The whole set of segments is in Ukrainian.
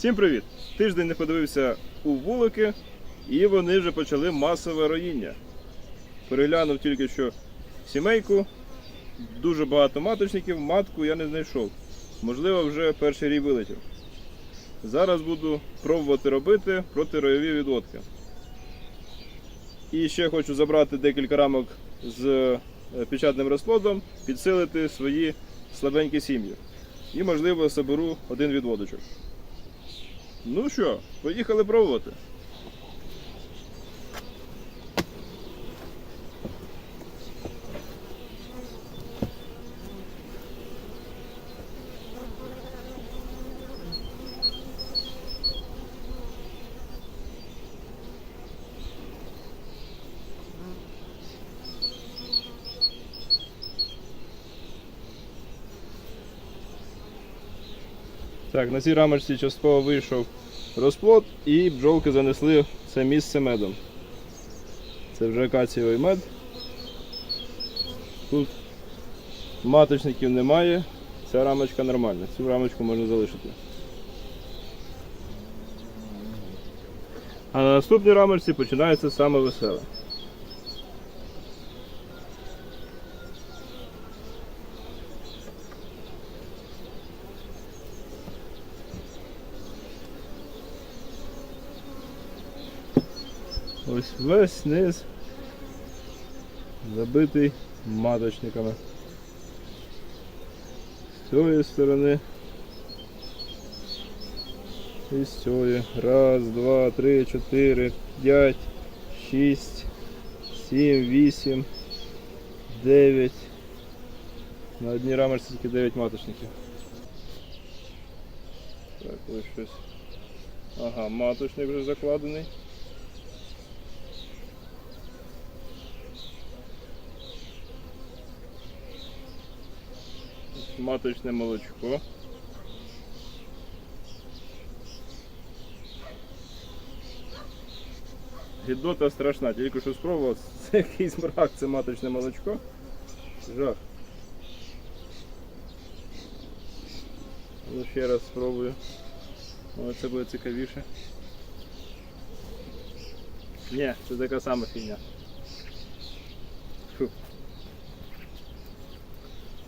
Всім привіт! Тиждень не подивився у вулики, і вони вже почали масове роїння. Переглянув тільки що сімейку, дуже багато маточників, матку я не знайшов. Можливо, вже перший рій вилетів. Зараз буду пробувати робити протиройові відводки. І ще хочу забрати декілька рамок з е, печатним розплодом, підсилити свої слабенькі сім'ї. І, можливо, соберу один відводочок. Ну що, поїхали пробувати. Так, на цій рамочці частково вийшов розплод і бджолки занесли це місце медом. Це вже акацієвий мед. Тут маточників немає, ця рамочка нормальна, цю рамочку можна залишити. А на наступній рамочці починається саме веселе. Ось весь низ забитий маточниками. З цієї сторони. І з цієї. Раз, два, три, чотири, п'ять, шість, сім, вісім, дев'ять. На одній рамочці тільки 9 маточників. Так, ось щось. Ага, маточник вже закладений. Маточне молочко. Гідота страшна, тільки що спробував, це якийсь мрак, це маточне молочко. Жах. Ну ще раз спробую. О, це буде цікавіше. Ні, це така сама фігня.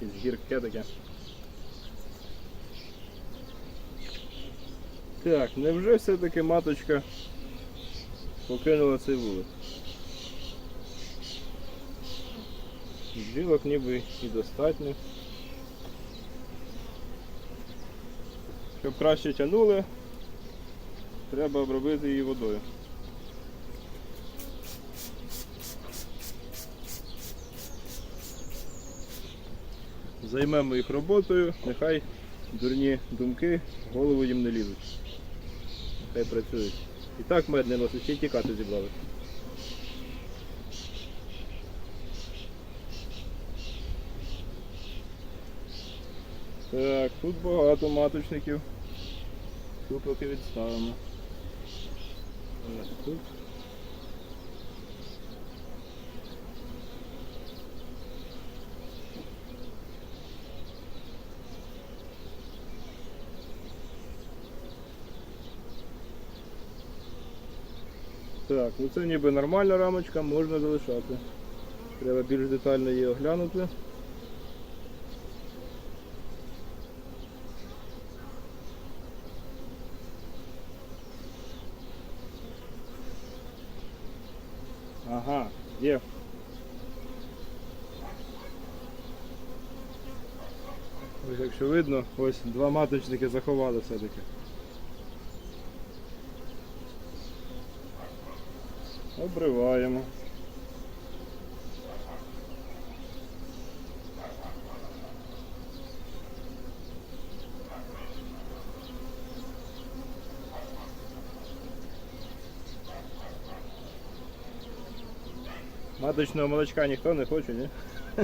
Якесь гірке таке. Так, невже все-таки маточка покинула цей вулик? Бджілок ніби і достатньо. Щоб краще тягнули, треба обробити її водою. Займемо їх роботою, нехай дурні думки в голову їм не лізуть. Нехай працюють. І так мед не носить, ще й тікати зібрали. Так, тут багато маточників. Цю поки відставимо. Тут. Так, ну це ніби нормальна рамочка, можна залишати. Треба більш детально її оглянути. Ага, є. Ось якщо видно, ось два маточники заховали все-таки. Обриваємо. Маточного молочка ніхто не хоче, ні?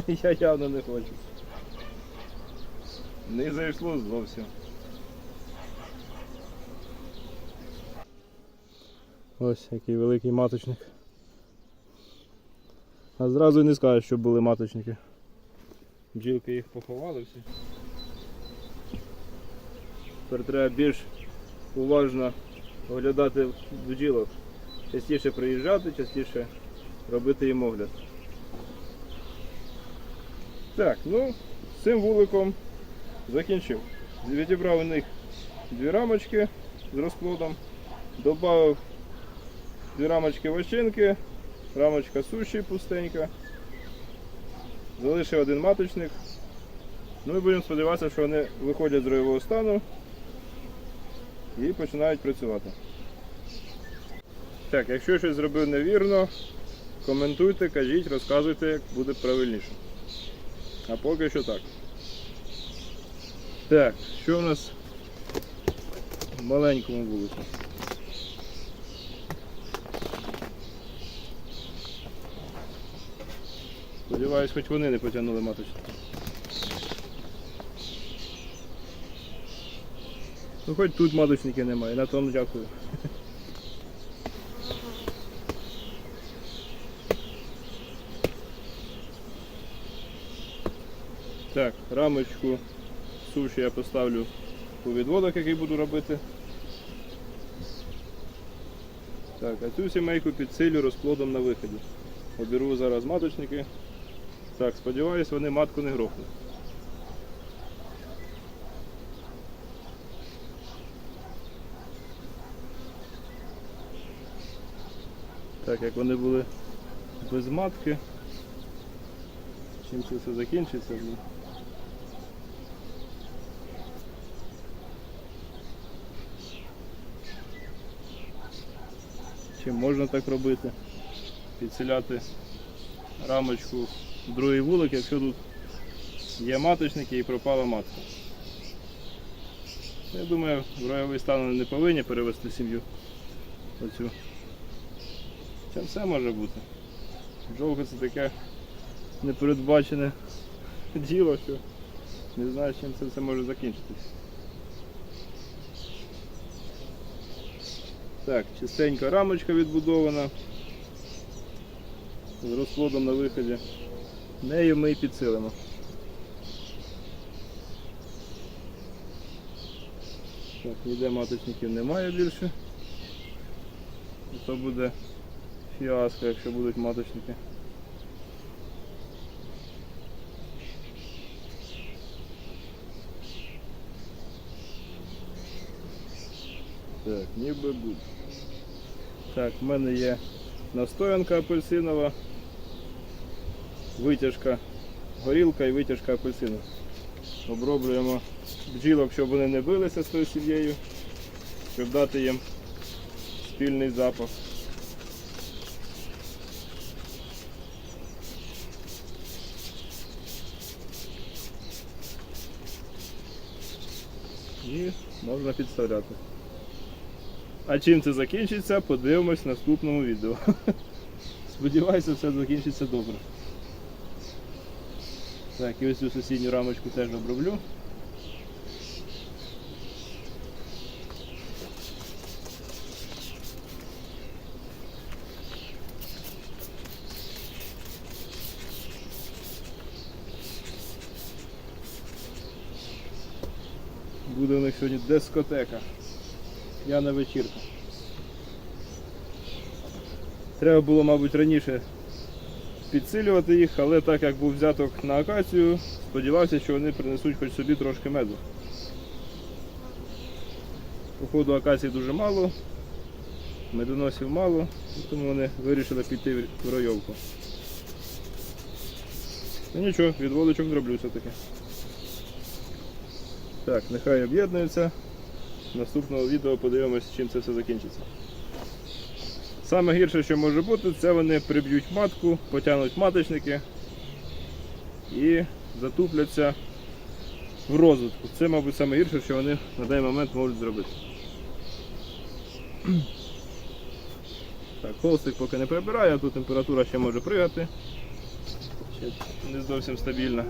Я явно не хочу. Не зайшло зовсім. Ось який великий маточник. А зразу не скажеш, що були маточники. Бджілки їх поховали всі. Тепер треба більш уважно оглядати бджілок. Частіше приїжджати, частіше робити їм огляд. Так, ну, з цим вуликом закінчив. Відібрав у них дві рамочки з розплодом, додав дві рамочки вощинки, рамочка суші пустенька. Залишив один маточник. Ну і будемо сподіватися, що вони виходять з ройового стану і починають працювати. Так, якщо щось зробив невірно, коментуйте, кажіть, розказуйте, як буде правильніше. А поки що так. Так, що у нас в маленькому вулику? Сподіваюсь, хоч вони не потягнули маточку. Ну хоч тут маточники немає, на тому дякую. Так, рамочку суші я поставлю у відводок, який буду робити. Так, а цю сімейку підсилю розплодом на виході. Оберу зараз маточники. Так, сподіваюсь, вони матку не грохнуть. Так, як вони були без матки. Чим це все закінчиться? ну. Чим можна так робити? Підселяти рамочку другий вулик, якщо тут є маточники і пропала матка. Я думаю, в ройовий стан не повинні перевести сім'ю. Оцю. Це все може бути. Бджолка це таке непередбачене діло, що не знаю, чим це все може закінчитись. Так, чистенька рамочка відбудована. З розплодом на виході. Нею ми і підсилимо. Так, ніде маточників немає більше. То буде фіаско, якщо будуть маточники. Так, ніби буде. Так, в мене є настоянка апельсинова, витяжка, горілка і витяжка апельсину. Оброблюємо бджілок, щоб вони не билися з тою сім'єю, щоб дати їм спільний запах. І можна підставляти. А чим це закінчиться, подивимось в наступному відео. Сподіваюся, все закінчиться добре. Так, і ось цю сусідню рамочку теж оброблю. Буде у них сьогодні дискотека. Я на вечірка. Треба було, мабуть, раніше підсилювати їх, але так як був взяток на акацію, сподівався, що вони принесуть хоч собі трошки меду. Походу акації дуже мало, медоносів мало, тому вони вирішили піти в ройовку. Ну нічого, відводочок зроблю все-таки. Так, нехай об'єднуються. Наступного відео подивимось, чим це все закінчиться. Саме гірше, що може бути, це вони приб'ють матку, потягнуть маточники і затупляться в розвитку. Це, мабуть, саме гірше, що вони на даний момент можуть зробити. Так, холстик поки не прибираю, тут температура ще може пригати. Ще не зовсім стабільна.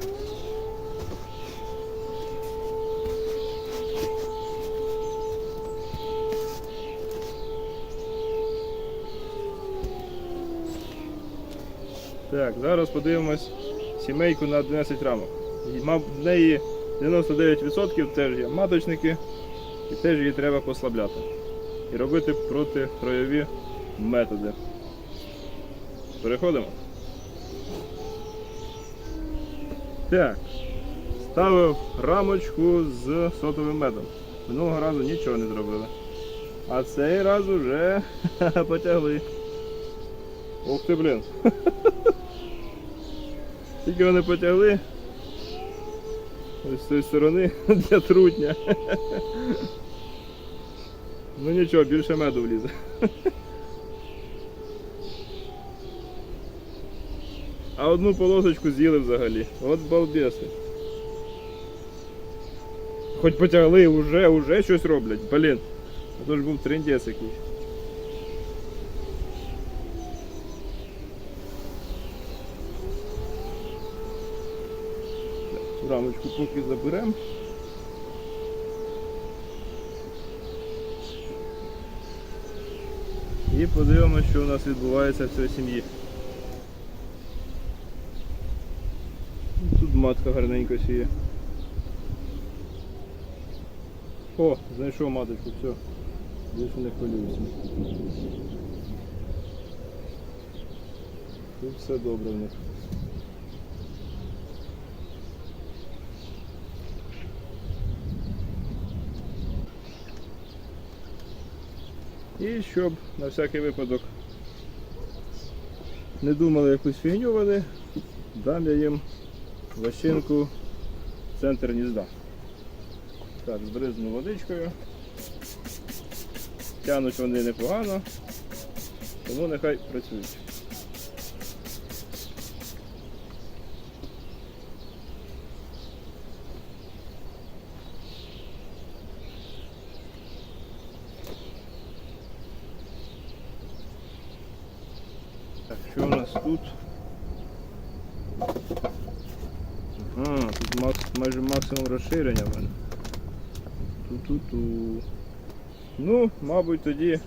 Так, зараз подивимось сімейку на 11 рамок. Мав- В неї 99% теж є маточники. І теж її треба послабляти. І робити протироєві методи. Переходимо. Так. Ставив рамочку з сотовим медом. Минулого разу нічого не зробили. А цей раз уже потягли. Ух ти, блін. Тільки вони потягли. Ось з цієї сторони для трутня. Ну нічого, більше меду влізе. А одну полосочку з'їли взагалі. От балбеси. Хоч потягли, уже, уже щось роблять. Блін. А то ж був трендець якийсь. Рамочку поки заберемо. І подивимося, що у нас відбувається в цій сім'ї. Тут матка гарненько сіє. О, знайшов маточку, все. Більше не хвилююся. Тут все добре в них. І щоб на всякий випадок не думали якусь фігню вони, дам я їм лощинку в центр гнізда. Так, збризну водичкою. Тянуть вони непогано, тому нехай працюють. Так, що у нас тут? Ага, тут макс, майже максимум розширення в мене. Ту-ту-ту. Ну, мабуть, тоді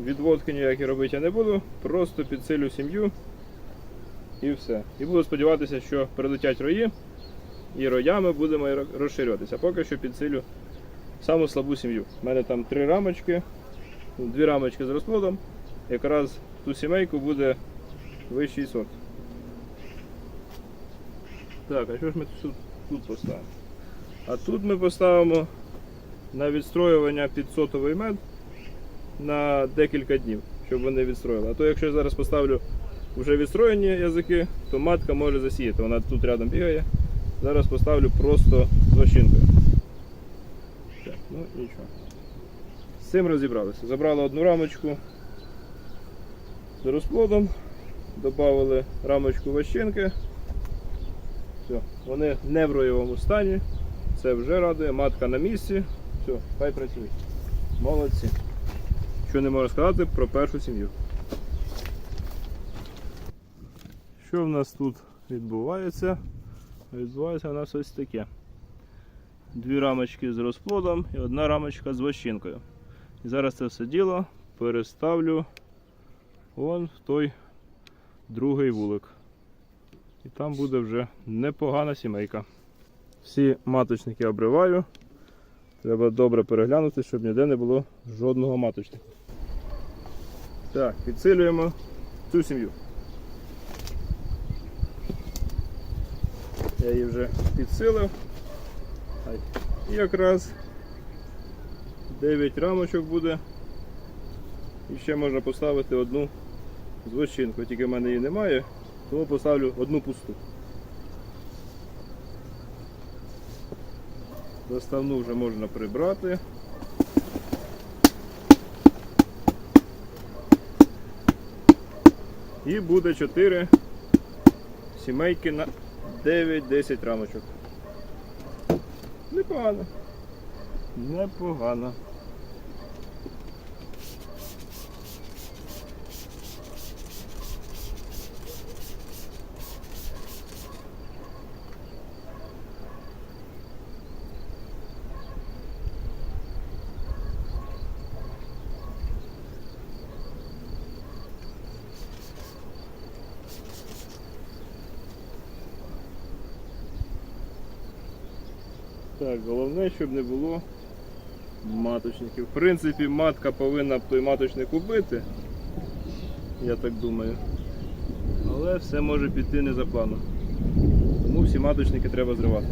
відводки ніякі робити я не буду, просто підсилю сім'ю і все. І буду сподіватися, що прилетять рої, і роями будемо розширюватися. Поки що підсилю саму слабу сім'ю. У мене там три рамочки, дві рамочки з розплодом. Якраз ту сімейку буде вищий сорт. Так, а що ж ми тут, тут поставимо? А тут ми поставимо на відстроювання під сотовий мед на декілька днів, щоб вони відстроїли. А то якщо я зараз поставлю вже відстроєні язики, то матка може засіяти. Вона тут рядом бігає. Зараз поставлю просто з вощинкою. Так, ну нічого. З цим розібралися. Забрали одну рамочку з розплодом, додали рамочку вощинки. Все, вони в роєвому стані. Це вже радує, матка на місці. Все, хай працює. Молодці. Що не можу сказати про першу сім'ю. Що в нас тут відбувається? Відбувається у нас ось таке. Дві рамочки з розплодом і одна рамочка з вощинкою. І зараз це все діло переставлю вон в той другий вулик. І там буде вже непогана сімейка. Всі маточники обриваю. Треба добре переглянути, щоб ніде не було жодного маточника. Так, підсилюємо цю сім'ю. Я її вже підсилив. І якраз 9 рамочок буде. І ще можна поставити одну з вощинкою, тільки в мене її немає, тому поставлю одну пусту. Доставну вже можна прибрати. І буде 4 сімейки на 9-10 рамочок. Непогано. Непогано. Так, головне, щоб не було маточників. В принципі, матка повинна той маточник убити. Я так думаю. Але все може піти не за планом. Тому всі маточники треба зривати.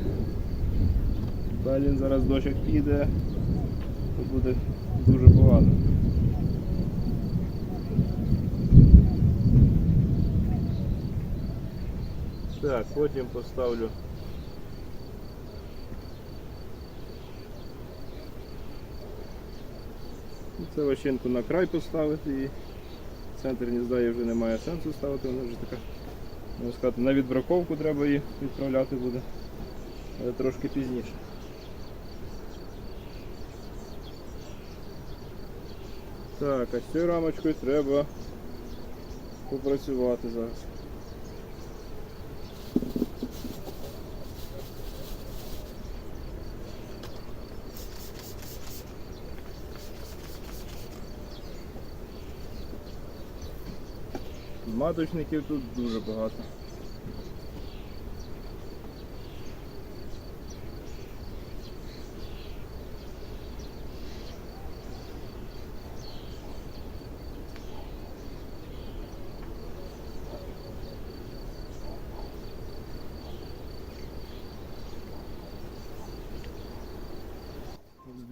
Далі зараз дощик піде, то буде дуже погано. Так, потім поставлю. Це ващинку на край поставити і центр гнізда її вже немає сенсу ставити, вона вже така, можна сказати, на відбраковку треба її відправляти буде, але трошки пізніше. Так, а з цією рамочкою треба попрацювати зараз. Маточників тут дуже багато.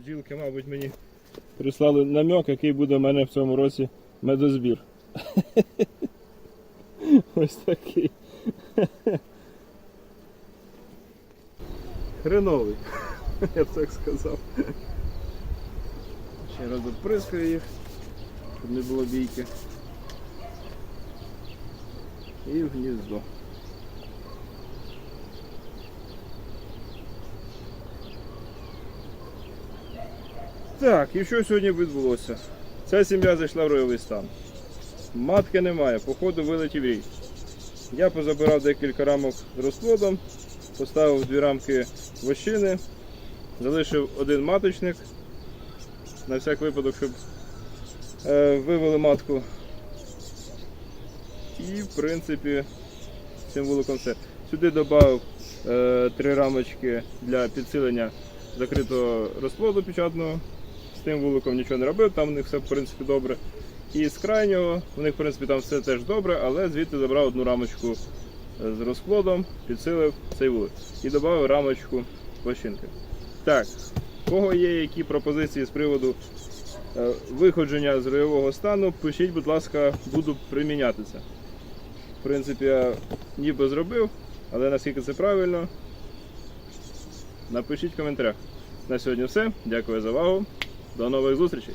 Бджілки, мабуть, мені прислали намек, який буде в мене в цьому році медозбір. Ось такий. Хреновий, я б так сказав. Ще раз оприскаю їх, щоб не було бійки. І в гніздо. Так, і що сьогодні відбулося? Ця сім'я зайшла в ройовий стан. Матки немає, походу вилетів рій. Я позабирав декілька рамок з розплодом, поставив дві рамки вощини, залишив один маточник на всяк випадок, щоб е, вивели матку. І в принципі цим вуликом все. Сюди додав е, три рамочки для підсилення закритого розплоду печатного. З тим вуликом нічого не робив, там у них все в принципі добре. І з крайнього, у них в принципі там все теж добре, але звідти забрав одну рамочку е, з розплодом, підсилив цей вулик. І додав рамочку площинки. Так, у кого є які пропозиції з приводу е, виходження з ройового стану, пишіть, будь ласка, буду приміняти це. В принципі, я ніби зробив, але наскільки це правильно, напишіть в коментарях. На сьогодні все. Дякую за увагу. До нових зустрічей!